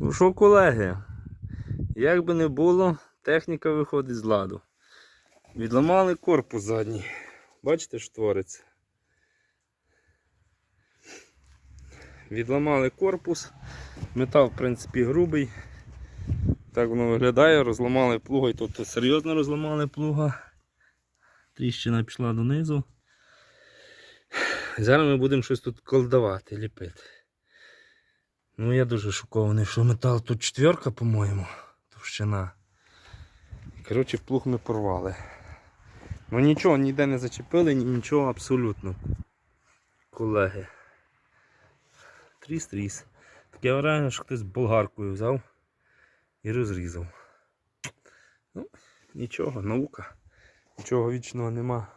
Ну що, колеги, як би не було, техніка виходить з ладу. Відламали корпус задній. Бачите, що твориться? Відламали корпус. Метал, в принципі, грубий. Так воно виглядає, розламали плуга і тут серйозно розламали плуга. Тріщина пішла донизу. Зараз ми будемо щось тут колдувати, ліпити. Ну я дуже шокований, що метал тут четверка, по-моєму, товщина. Коротше, плуг ми порвали. Ну нічого, ніде не зачепили, нічого абсолютно. Колеги. Тріс-тріс. Таке враження, що хтось болгаркою взяв і розрізав. Ну, нічого, наука. Нічого вічного нема.